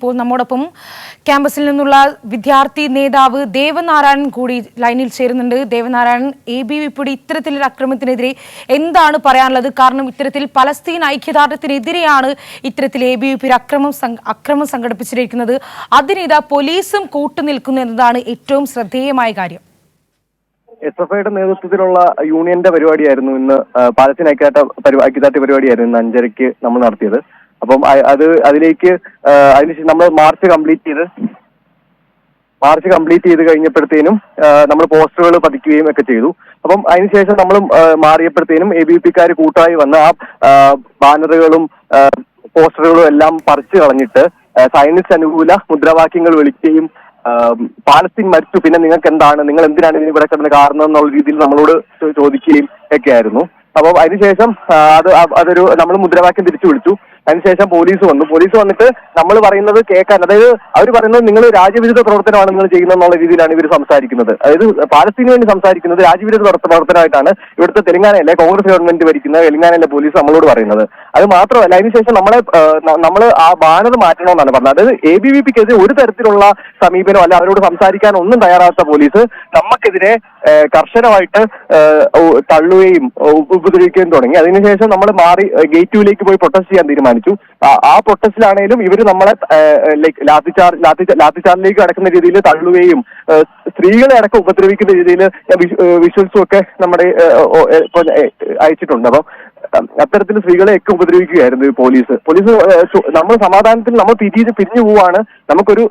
ഇപ്പോൾ നമ്മോടൊപ്പം ക്യാമ്പസിൽ നിന്നുള്ള വിദ്യാർത്ഥി നേതാവ് ദേവനാരായണൻ കൂടി ലൈനിൽ ചേരുന്നുണ്ട്. ദേവനാരായണൻ എ ബി വിപ്പിയുടെ ഇത്തരത്തിലൊരു അക്രമത്തിനെതിരെ എന്താണ് പറയാനുള്ളത്? കാരണം ഇത്തരത്തിൽ പലസ്തീൻ ഐക്യദാർഢ്യത്തിനെതിരെയാണ് ഇത്തരത്തിൽ എ ബി വിപ്പിയുടെ അക്രമം അക്രമം സംഘടിപ്പിച്ചിരിക്കുന്നത്. അതിനിതാ പോലീസും കൂട്ടുനിൽക്കുന്നു എന്നതാണ് ഏറ്റവും ശ്രദ്ധേയമായ കാര്യം. എസ് എഫ് ഐയുടെ നേതൃത്വത്തിലുള്ള യൂണിയന്റെ പരിപാടിയായിരുന്നു ഇന്ന് പാലസ്തീൻ ഐക്യദാർഢ്യ പരിപാടിയായിരുന്നു ഇന്ന് അഞ്ചരയ്ക്ക് നമ്മൾ നടത്തിയത്. അപ്പം അത് അതിലേക്ക് അതിനുശേഷം നമ്മൾ മാർച്ച് കംപ്ലീറ്റ് ചെയ്ത് മാർച്ച് കംപ്ലീറ്റ് ചെയ്ത് കഴിഞ്ഞപ്പോഴത്തേനും നമ്മൾ പോസ്റ്ററുകൾ പതിക്കുകയും ഒക്കെ ചെയ്തു. അപ്പം അതിനുശേഷം നമ്മൾ മാറിയപ്പോഴത്തേനും എ ബി പിക്കാർ കൂട്ടായി വന്ന് ആ ബാനറുകളും പോസ്റ്ററുകളും എല്ലാം പറിച്ചു കളഞ്ഞിട്ട് സൈനിസ്റ്റ് അനുകൂല മുദ്രാവാക്യങ്ങൾ വിളിക്കുകയും പാലസ്തീൻ മരിച്ചു. പിന്നെ നിങ്ങൾക്ക് എന്താണ് നിങ്ങൾ എന്തിനാണ് ഇതിന് ഇവിടെ കിടന്ന് കാരണം എന്നുള്ള രീതിയിൽ നമ്മളോട് ചോദിക്കുകയും ഒക്കെ ആയിരുന്നു. അപ്പം അതിനുശേഷം അത് അതൊരു നമ്മൾ മുദ്രാവാക്യം തിരിച്ചു വിളിച്ചു. അതിനുശേഷം പോലീസ് വന്നു. പോലീസ് വന്നിട്ട് നമ്മൾ പറയുന്നത് കേൾക്കാൻ അതായത് അവർ പറയുന്നത് നിങ്ങൾ രാജ്യവിരുദ്ധ പ്രവർത്തനമാണ് നിങ്ങൾ ചെയ്യുന്നത് എന്നുള്ള രീതിയിലാണ് ഇവർ സംസാരിക്കുന്നത്. അതായത് പാലസ്തീന് വേണ്ടി സംസാരിക്കുന്നത് രാജ്യവിരുദ്ധ പ്രവർത്തനമായിട്ടാണ് ഇവിടുത്തെ തെലങ്കാനയിലെ കോൺഗ്രസ് ഗവൺമെന്റ് ഭരിക്കുന്ന തെലങ്കാനയിലെ പോലീസ് നമ്മളോട് പറയുന്നത്. അത് മാത്രമല്ല അതിനുശേഷം നമ്മളെ നമ്മൾ ആ ബാനർ മാറ്റണമെന്നാണ് പറഞ്ഞത്. അതായത് എ ബി വി പിക്കെതിരെ ഒരു തരത്തിലുള്ള സമീപനം അല്ല അവരോട് സംസാരിക്കാൻ ഒന്നും തയ്യാറാത്ത പോലീസ് നമുക്കെതിരെ കർശനമായിട്ട് തള്ളുകയും ഉപദ്രവിക്കുകയും തുടങ്ങി. അതിനുശേഷം നമ്മൾ മാറി ഗേറ്റ് ഗേറ്റുവിലേക്ക് പോയി പ്രൊട്ടസ്റ്റ് ചെയ്യാൻ തീരുമാനിച്ചു. ആ- ആ പ്രൊട്ടസ്റ്റിലാണേലും ഇവർ നമ്മളെ ലൈക്ക് ലാത്തിച്ചാർ ലാത്തി ലാത്തിച്ചാറിലേക്ക് അടക്കുന്ന രീതിയിൽ തള്ളുകയും സ്ത്രീകളെ അടക്കം ഉപദ്രവിക്കുന്ന രീതിയിൽ വിഷ്വൽസും ഒക്കെ നമ്മുടെ അയച്ചിട്ടുണ്ട്. അപ്പം അത്തരത്തിൽ സ്ത്രീകളെ ഒക്കെ ഉപദ്രവിക്കുകയായിരുന്നു പോലീസ്. പോലീസ് നമ്മൾ സമാധാനത്തിൽ നമ്മൾ പിരിച്ച് പിരിഞ്ഞു പോവാണ്. നമുക്കൊരു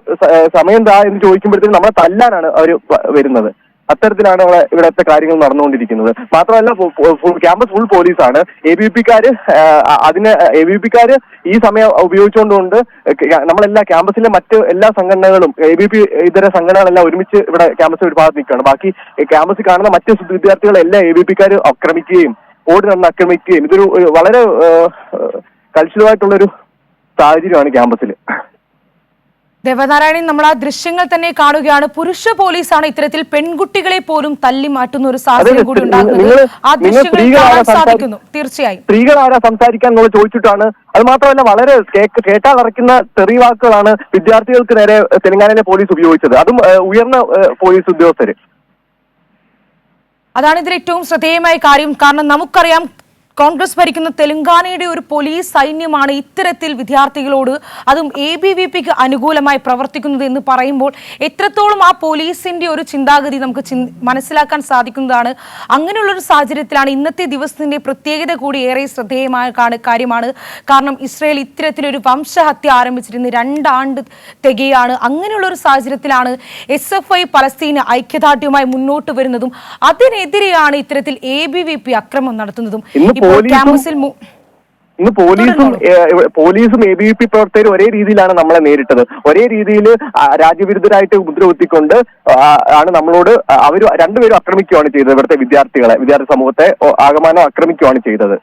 സമയം എന്താ എന്ന് ചോദിക്കുമ്പോഴത്തേക്കും നമ്മളെ തല്ലാനാണ് അവർ വരുന്നത്. അത്തരത്തിലാണ് നമ്മളെ ഇവിടുത്തെ കാര്യങ്ങൾ നടന്നുകൊണ്ടിരിക്കുന്നത്. മാത്രമല്ല ക്യാമ്പസ് ഫുൾ പോലീസാണ്. എ ബി പിക്കാര് അതിന് എ ബി പിക്കാര് ഈ സമയം ഉപയോഗിച്ചുകൊണ്ടുകൊണ്ട് നമ്മളെല്ലാ ക്യാമ്പസിലെ മറ്റ് എല്ലാ സംഘടനകളും എ ബി പി ഇതര സംഘടനകളെല്ലാം ഒരുമിച്ച് ഇവിടെ ക്യാമ്പസ് ഒരു ഭാഗത്ത് നിൽക്കുകയാണ്. ബാക്കി ക്യാമ്പസിൽ കാണുന്ന മറ്റ് വിദ്യാർത്ഥികളെല്ലാം എ ബി പിക്കാർ ആക്രമിക്കുകയും ഓടി നടന്ന് ആക്രമിക്കുകയും ഇതൊരു വളരെ കലുഷിതമായിട്ടുള്ളൊരു സാഹചര്യമാണ് ക്യാമ്പസിൽ ദേവനാരായണൻ നമ്മൾ ആ ദൃശ്യങ്ങൾ തന്നെ കാണുകയാണ്. പുരുഷ പോലീസാണ് ഇത്തരത്തിൽ പെൺകുട്ടികളെ പോലും തല്ലി മാറ്റുന്ന ഒരു സാഹചര്യം കൂടി ഉണ്ടാകുന്നത്. ആ ദൃശ്യങ്ങൾ കാണാൻ സാധിക്കുന്നു. തീർച്ചയായും. സ്ത്രീകൾ ആരാ സംസാരിക്കാൻ നമ്മൾ ചോദിച്ചിട്ടാണ്. അത് മാത്രമല്ല വളരെ കേക്ക് കേട്ടാലറയ്ക്കുന്ന തെറി വാക്കുകളാണ് വിദ്യാർത്ഥികൾക്ക് നേരെ തെലങ്കാനയിലെ പോലീസ് ഉപയോഗിച്ചത്. അതും ഉയർന്ന പോലീസ് ഉദ്യോഗസ്ഥര്. അതാണ് ഇതിൽ ഏറ്റവും ശ്രദ്ധേയമായ കാര്യം. കാരണം നമുക്കറിയാം കോൺഗ്രസ് ഭരിക്കുന്ന തെലങ്കാനയുടെ ഒരു പോലീസ് സൈന്യമാണ് ഇത്തരത്തിൽ വിദ്യാർത്ഥികളോട് അതും എ ബി വി പിക്ക് അനുകൂലമായി പ്രവർത്തിക്കുന്നത് എന്ന് പറയുമ്പോൾ എത്രത്തോളം ആ പോലീസിന്റെ ഒരു ചിന്താഗതി നമുക്ക് മനസ്സിലാക്കാൻ സാധിക്കുന്നതാണ്. അങ്ങനെയുള്ളൊരു സാഹചര്യത്തിലാണ് ഇന്നത്തെ ദിവസത്തിന്റെ പ്രത്യേകത കൂടി ഏറെ ശ്രദ്ധേയമായ കാര്യമാണ്. കാരണം ഇസ്രയേൽ ഇത്തരത്തിലൊരു വംശഹത്യ ആരംഭിച്ചിരുന്ന രണ്ടാണ്ട് തികയാണ്. അങ്ങനെയുള്ള ഒരു സാഹചര്യത്തിലാണ് എസ് എഫ് ഐ പലസ്തീന് ഐക്യദാർഢ്യവുമായി മുന്നോട്ട് വരുന്നതും അതിനെതിരെയാണ് ഇത്തരത്തിൽ എ ബി വി പി അക്രമം നടത്തുന്നതും. പോലീസും- ഇന്ന് പോലീസും പോലീസും എ ബി വി പി പ്രവർത്തകരും ഒരേ രീതിയിലാണ് നമ്മളെ നേരിട്ടത്. ഒരേ രീതിയിൽ രാജ്യവിരുദ്ധരായിട്ട് മുദ്ര കുത്തിക്കൊണ്ട് ആണ് നമ്മളോട് അവർ രണ്ടുപേരും ആക്രമിക്കുകയാണ് ചെയ്തത് ഇവിടുത്തെ വിദ്യാർത്ഥികളെ വിദ്യാർത്ഥി സമൂഹത്തെ ആകമാനം ആക്രമിക്കുകയാണ് ചെയ്തത്.